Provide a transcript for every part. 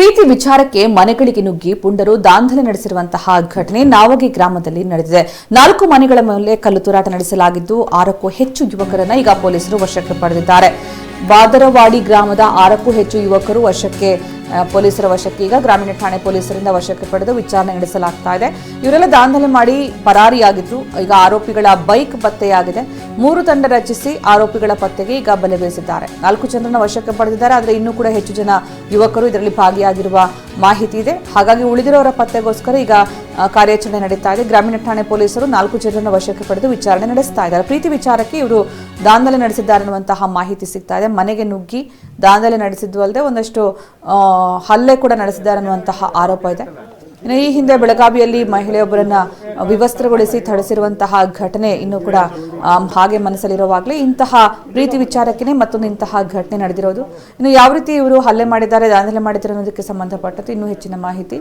ಪ್ರೀತಿ ವಿಚಾರಕ್ಕೆ ಮನೆಗಳಿಗೆ ನುಗ್ಗಿ ಪುಂಡರು ದಾಂಧಲೆ ನಡೆಸಿರುವಂತಹ ಘಟನೆ ನಾವಗಿ ಗ್ರಾಮದಲ್ಲಿ ನಡೆದಿದೆ. ನಾಲ್ಕು ಮನೆಗಳ ಮೇಲೆ ಕಲ್ಲು ತೂರಾಟ ನಡೆಸಲಾಗಿದ್ದು, ಆರಕ್ಕೂ ಹೆಚ್ಚು ಯುವಕರನ್ನ ಈಗ ಪೊಲೀಸರು ವಶಕ್ಕೆ ಪಡೆದಿದ್ದಾರೆ. ಬಾದರವಾಡಿ ಗ್ರಾಮದ ಆರಕ್ಕೂ ಹೆಚ್ಚು ಯುವಕರು ವಶಕ್ಕೆ ಪೊಲೀಸರ ವಶಕ್ಕೆ, ಈಗ ಗ್ರಾಮೀಣ ಠಾಣೆ ಪೊಲೀಸರಿಂದ ವಶಕ್ಕೆ ಪಡೆದು ವಿಚಾರಣೆ ನಡೆಸಲಾಗ್ತಾ ಇದೆ. ಇವರೆಲ್ಲ ದಾಂಧಲೆ ಮಾಡಿ ಪರಾರಿಯಾಗಿದ್ರು. ಈಗ ಆರೋಪಿಗಳ ಬೈಕ್ ಪತ್ತೆಯಾಗಿದೆ. ಮೂರು ತಂಡ ರಚಿಸಿ ಆರೋಪಿಗಳ ಪತ್ತೆಗೆ ಈಗ ಬಲೆ ಬೀಸಿದ್ದಾರೆ. ನಾಲ್ಕು ಜನರನ್ನು ವಶಕ್ಕೆ ಪಡೆದಿದ್ದಾರೆ, ಆದರೆ ಇನ್ನೂ ಕೂಡ ಹೆಚ್ಚು ಜನ ಯುವಕರು ಇದರಲ್ಲಿ ಭಾಗಿಯಾಗಿರುವ ಮಾಹಿತಿ ಇದೆ. ಹಾಗಾಗಿ ಉಳಿದಿರೋರ ಪತ್ತೆಗೋಸ್ಕರ ಈಗ ಕಾರ್ಯಾಚರಣೆ ನಡೀತಾ ಇದೆ. ಗ್ರಾಮೀಣ ಠಾಣೆ ಪೊಲೀಸರು ನಾಲ್ಕು ಜನರನ್ನು ವಶಕ್ಕೆ ಪಡೆದು ವಿಚಾರಣೆ ನಡೆಸ್ತಾ ಇದ್ದಾರೆ. ಪ್ರೀತಿ ವಿಚಾರಕ್ಕೆ ಇವರು ದಾಂಧಲೆ ನಡೆಸಿದ್ದಾರೆ ಅನ್ನುವಂತಹ ಮಾಹಿತಿ ಸಿಗ್ತಾ ಇದೆ. ಮನೆಗೆ ನುಗ್ಗಿ ದಾಂಧಲೆ ನಡೆಸಿದ್ದು ಅಲ್ಲದೆ ಒಂದಷ್ಟು ಹಲ್ಲೆ ಕೂಡ ನಡೆಸಿದ್ದಾರೆ ಅನ್ನುವಂತಹ ಆರೋಪ ಇದೆ. ಇನ್ನು ಈ ಹಿಂದೆ ಬೆಳಗಾವಿಯಲ್ಲಿ ಮಹಿಳೆಯೊಬ್ಬರನ್ನ ವಿವಸ್ತ್ರಗೊಳಿಸಿ ಥಳಿಸಿರುವಂತಹ ಘಟನೆ ಇನ್ನೂ ಕೂಡ ಹಾಗೆ ಮನಸ್ಸಲ್ಲಿರುವಾಗಲೇ ಇಂತಹ ಪ್ರೀತಿ ವಿಚಾರಕ್ಕೆ ಮತ್ತೊಂದು ಇಂತಹ ಘಟನೆ ನಡೆದಿರೋದು. ಇನ್ನು ಯಾವ ರೀತಿ ಇವರು ಹಲ್ಲೆ ಮಾಡಿದ್ದಾರೆ, ದಾಂಧಲೆ ಮಾಡಿದ್ದಾರೆ ಅನ್ನೋದಕ್ಕೆ ಸಂಬಂಧಪಟ್ಟಂತೆ ಇನ್ನೂ ಹೆಚ್ಚಿನ ಮಾಹಿತಿ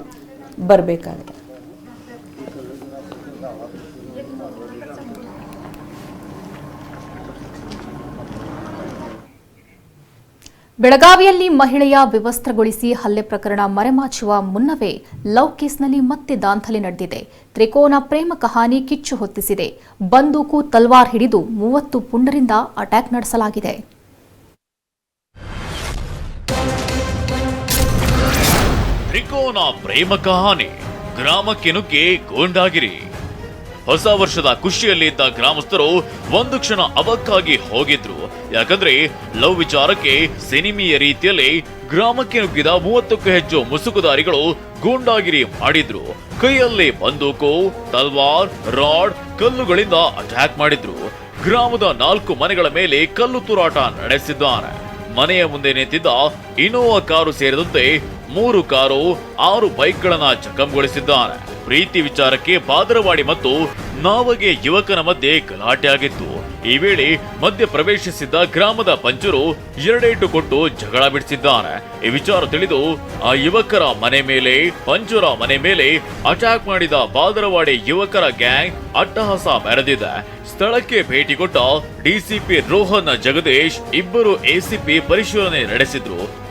ಬರಬೇಕಾಗಿದೆ. ಬೆಳಗಾವಿಯಲ್ಲಿ ಮಹಿಳೆಯ ವಿವಸ್ತ್ರಗೊಳಿಸಿ ಹಲ್ಲೆ ಪ್ರಕರಣ ಮರೆಮಾಚುವ ಮುನ್ನವೇ ಲವ್ ಕೇಸ್ನಲ್ಲಿ ಮತ್ತೆ ದಾಂಧಲೆ ನಡೆದಿದೆ. ತ್ರಿಕೋನ ಪ್ರೇಮ ಕಹಾನಿ ಕಿಚ್ಚು ಹೊತ್ತಿಸಿದೆ. ಬಂದೂಕು ತಲ್ವಾರ್ ಹಿಡಿದು ಮೂವತ್ತು ಪುಂಡರಿಂದ ಅಟ್ಯಾಕ್ ನಡೆಸಲಾಗಿದೆ. ತ್ರಿಕೋನ ಪ್ರೇಮ ಕಹಾನಿ ಹೊಸ ವರ್ಷದ ಖುಷಿಯಲ್ಲಿದ್ದ ಗ್ರಾಮಸ್ಥರು ಒಂದು ಕ್ಷಣ ಅವಕ್ಕಾಗಿ ಹೋಗಿದ್ರು. ಯಾಕಂದ್ರೆ ಲವ್ ವಿಚಾರಕ್ಕೆ ಸಿನಿಮೀಯ ರೀತಿಯಲ್ಲಿ ಗ್ರಾಮಕ್ಕೆ ನುಗ್ಗಿದ ಮೂವತ್ತಕ್ಕೂ ಹೆಚ್ಚು ಮುಸುಕುದಾರಿಗಳು ಗೂಂಡಾಗಿರಿ ಮಾಡಿದ್ರು. ಕೈಯಲ್ಲಿ ಬಂದೂಕು, ತಲ್ವಾರ್, ರಾಡ್, ಕಲ್ಲುಗಳಿಂದ ಅಟ್ಯಾಕ್ ಮಾಡಿದ್ರು. ಗ್ರಾಮದ ನಾಲ್ಕು ಮನೆಗಳ ಮೇಲೆ ಕಲ್ಲು ತೂರಾಟ ನಡೆಸಿದ್ದಾರೆ ಮನೆಯ ಮುಂದೆ ನಿಂತಿದ್ದ ಇನೋವಾ ಕಾರು ಸೇರಿದಂತೆ ಮೂರು ಕಾರು ಆರು ಬೈಕ್ಗಳನ್ನ ಜಖಂಗೊಳಿಸಿದ್ದಾನೆ ಪ್ರೀತಿ ವಿಚಾರಕ್ಕೆ ಬಾದರವಾಡಿ ಮತ್ತು ನಾವಗೆ ಯುವಕನ ಮಧ್ಯೆ ಗಲಾಟೆ ಆಗಿತ್ತು. ಈ ವೇಳೆ ಮಧ್ಯ ಪ್ರವೇಶಿಸಿದ್ದ ಗ್ರಾಮದ ಪಂಚರು ಎರಡೇಟು ಕೊಟ್ಟು ಜಗಳ ಬಿಡಿಸಿದ್ದಾರೆ. ಈ ವಿಚಾರ ತಿಳಿದು ಆ ಯುವಕರ ಮನೆ ಮೇಲೆ, ಪಂಚರ ಮನೆ ಮೇಲೆ ಅಟ್ಯಾಕ್ ಮಾಡಿದ ಬಾದರವಾಡಿ ಯುವಕರ ಗ್ಯಾಂಗ್ ಅಟ್ಟಹಾಸ ಮೆರೆದಿದೆ. ಸ್ಥಳಕ್ಕೆ ಭೇಟಿ ಕೊಟ್ಟ ಡಿಸಿಪಿ ರೋಹನ್ ಜಗದೀಶ್ ಇಬ್ಬರು ಎಸಿಪಿ ಪರಿಶೀಲನೆ ನಡೆಸಿದ್ರು.